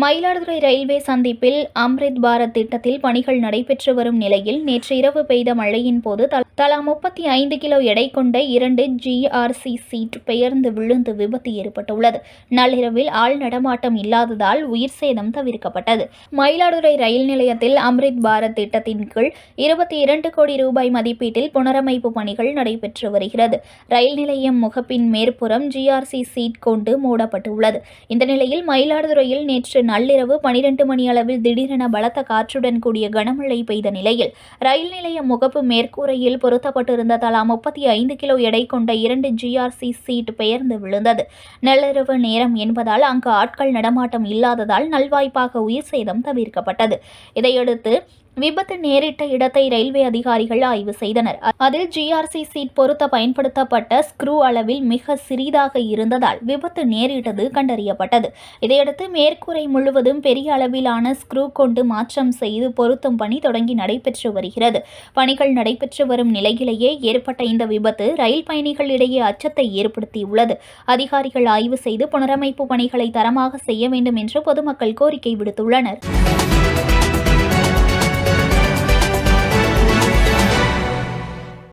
Mayiladuthurai railway சந்திப்பில் அம்ரித் பாரத் திட்டத்தில் பணிகள் நடைபெற்று வரும் நிலையில் நேற்று இரவு பெய்த மழையின் போது தல- தலா முப்பத்தி ஐந்து கிலோ எடை கொண்ட இரண்டு ஜிஆர்சி சீட் பெயர்ந்து விழுந்து விபத்து ஏற்பட்டுள்ளது. நள்ளிரவில் ஆள் நடமாட்டம் இல்லாததால் உயிர் சேதம் தவிர்க்கப்பட்டது. மயிலாடுதுறை ரயில் நிலையத்தில் அம்ரித் பாரத் திட்டத்தின் கீழ் இருபத்தி இரண்டு கோடி ரூபாய் மதிப்பீட்டில் புனரமைப்பு பணிகள் நடைபெற்று வருகிறது. ரயில் நிலையம் முகப்பின் மேற்புறம் ஜிஆர்சி சீட் கொண்டு மூடப்பட்டுள்ளது. இந்த நிலையில் மயிலாடுதுறையில் நேற்று நள்ளிரவு பனிரெண்டு மணி அளவில் திடீரென பலத்த காற்றுடன் கூடிய கனமழை பெய்த நிலையில் ரயில் நிலையம் முகப்பு மேற்கூரையில் பொருத்தப்பட்டிருந்த தலா முப்பத்தி ஐந்து கிலோ எடை கொண்ட இரண்டு ஜிஆர்சி சீட் பெயர்ந்து விழுந்தது. நள்ளிரவு நேரம் என்பதால் அங்கு ஆட்கள் நடமாட்டம் இல்லாததால் நல்வாய்ப்பாக உயிர் சேதம் தவிர்க்கப்பட்டது. இதையடுத்து விபத்து நேரிட்ட இடத்தை ரயில்வே அதிகாரிகள் ஆய்வு செய்தனர். அதில் ஜிஆர்சி சீட் பொருத்த பயன்படுத்தப்பட்ட ஸ்க்ரூ அளவில் மிக சிறிதாக இருந்ததால் விபத்து நேரிட்டது கண்டறியப்பட்டது. இதையடுத்து மேற்கூரை முழுவதும் பெரிய அளவிலான ஸ்க்ரூ கொண்டு மாற்றம் செய்து பொருத்தும் பணி தொடங்கி நடைபெற்று வருகிறது. பணிகள் நடைபெற்று வரும் நிலையிலேயே ஏற்பட்ட இந்த விபத்து ரயில் பயணிகளிடையே அச்சத்தை ஏற்படுத்தியுள்ளது. அதிகாரிகள் ஆய்வு செய்து புனரமைப்பு பணிகளை தரமாக செய்ய வேண்டும் என்று பொதுமக்கள் கோரிக்கை விடுத்துள்ளனர்.